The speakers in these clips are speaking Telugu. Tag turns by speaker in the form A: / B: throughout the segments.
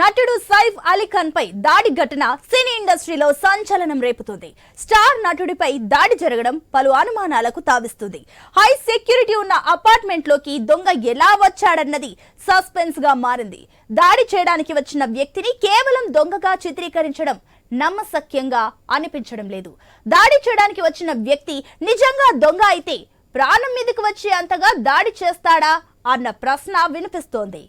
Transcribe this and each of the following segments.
A: నటుడు సైఫ్ అలీ ఖాన్ పై దాడి ఘటన సినీ ఇండస్ట్రీలో సంచలనం రేపుతుంది. స్టార్ నటుడిపై దాడి జరగడం పలు అనుమానాలకు తావిస్తుంది. హై సెక్యూరిటీ ఉన్న అపార్ట్మెంట్లోకి దొంగ ఎలా వచ్చాడన్నది సస్పెన్స్గా మారింది. దాడి చేయడానికి వచ్చిన వ్యక్తిని కేవలం దొంగగా చిత్రీకరించడం నమ్మశక్యంగా అనిపించడం లేదు. దాడి చేయడానికి వచ్చిన వ్యక్తి నిజంగా దొంగ అయితే ప్రాణం మీదకి వచ్చే అంతగా దాడి చేస్తాడా అన్న ప్రశ్న వినిపిస్తోంది.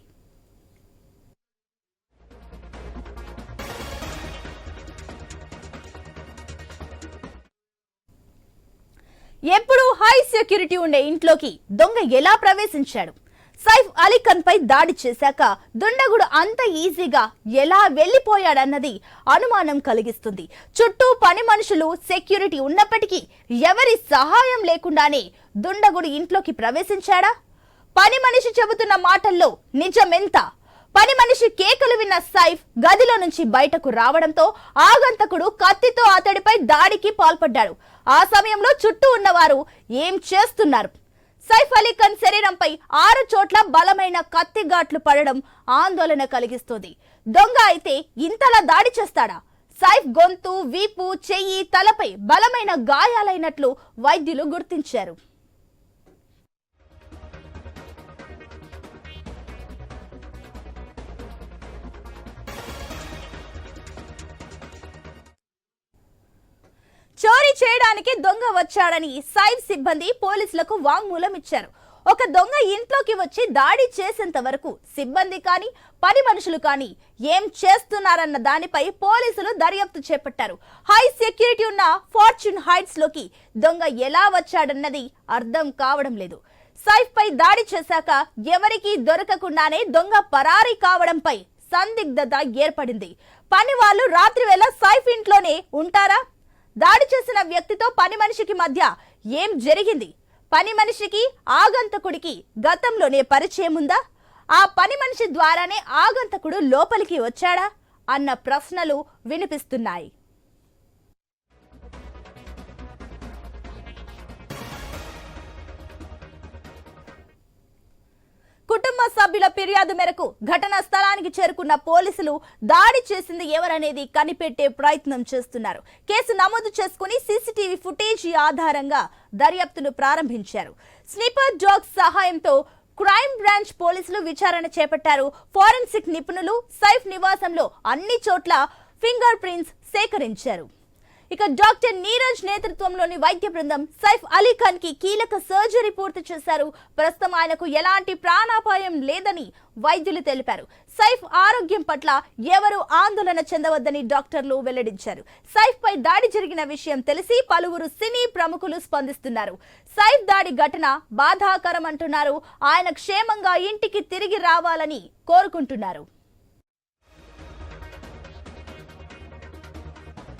A: ఎప్పుడు హై సెక్యూరిటీ ఉండే ఇంట్లోకి దొంగ ఎలా ప్రవేశించాడు? సైఫ్ అలీఖాన్ పై దాడి చేశాక దుండగుడు అంత ఈజీగా ఎలా వెళ్ళిపోయాడన్నది అనుమానం కలిగిస్తుంది. చుట్టూ పని మనుషులు సెక్యూరిటీ ఉన్నప్పటికీ ఎవరి సహాయం లేకుండానే దుండగుడు ఇంట్లోకి ప్రవేశించాడా? పని మనిషి చెబుతున్న మాటల్లో నిజమెంత? పని మనిషి కేకలు విన్న సైఫ్ గదిలో నుంచి బయటకు రావడంతో ఆగంతకుడు కత్తితో అతడిపై దాడికి పాల్పడ్డాడు. ఆ సమయంలో చుట్టూ ఉన్నవారు ఏం చేస్తున్నారు? సైఫ్ అలీ ఖాన్ శరీరంపై ఆరు చోట్ల బలమైన కత్తి ఘాట్లు పడడం ఆందోళన కలిగిస్తుంది. దొంగ అయితే ఇంతలా దాడి చేస్తాడా? సైఫ్ గొంతు వీపు చెయ్యి తలపై బలమైన గాయాలైనట్లు వైద్యులు గుర్తించారు. చేయడానికి దొంగ వచ్చాడని సైఫ్ సిబ్బంది పోలీసులకు వాంగ్మూలం ఇచ్చారు. ఒక దొంగ ఇంట్లోకి వచ్చి దాడి చేసేంత వరకు సిబ్బంది కానీ పని మనుషులు కానీ ఏం చేస్తున్నారన్న దానిపై పోలీసులు దర్యాప్తు చేపట్టారు. హై సెక్యూరిటీ ఉన్న ఫార్చ్యూన్ హైట్స్లోకి దొంగ ఎలా వచ్చాడన్నది అర్థం కావడం లేదు. సైఫ్ పై దాడి చేశాక ఎవరికీ దొరకకుండానే దొంగ పరారీ కావడంపై సందిగ్ధత ఏర్పడింది. పని వాళ్ళు రాత్రి వేళ సైఫ్ ఇంట్లోనే ఉంటారా? దాడి చేసిన వ్యక్తితో పని మనిషికి మధ్య ఏం జరిగింది? పని మనిషికి ఆగంతకుడికి గతంలోనే పరిచయం ఉందా? ఆ పని మనిషి ద్వారానే ఆగంతకుడు లోపలికి వచ్చాడా? అన్న ప్రశ్నలు వినిపిస్తున్నాయి. కుటుంబ సభ్యుల ఫిర్యాదు మేరకు ఘటనా స్థలానికి చేరుకున్న పోలీసులు దాడి చేసింది ఎవరనేది కనిపెట్టే ప్రయత్నం చేస్తున్నారు. కేసు నమోదు చేసుకుని సీసీటీవీ ఫుటేజ్ ఆధారంగా దర్యాప్తును ప్రారంభించారు. స్నిపర్ డాగ్ సహాయంతో క్రైమ్ బ్రాంచ్ పోలీసులు విచారణ చేపట్టారు. ఫోరెన్సిక్ నిపుణులు సైఫ్ నివాసంలో అన్ని చోట్ల ఫింగర్ ప్రింట్స్ సేకరించారు. ఇక డాక్టర్ నీరజ్ నేతృత్వంలోని వైద్య బృందం సైఫ్ అలీ ఖాన్కి కీలక సర్జరీ పూర్తి చేశారు. ప్రస్తుతం ఆయనకు ఎలాంటి ప్రాణాపాయం లేదని వైద్యులు తెలిపారు. సైఫ్ ఆరోగ్యం పట్ల ఎవరు ఆందోళన చెందవద్దని డాక్టర్లు వెల్లడించారు. సైఫ్ పై దాడి జరిగిన విషయం తెలిసి పలువురు సినీ ప్రముఖులు స్పందిస్తున్నారు. సైఫ్ దాడి ఘటన బాధాకరం అంటున్నారు ఆయన క్షేమంగా ఇంటికి తిరిగి రావాలని కోరుకుంటున్నారు.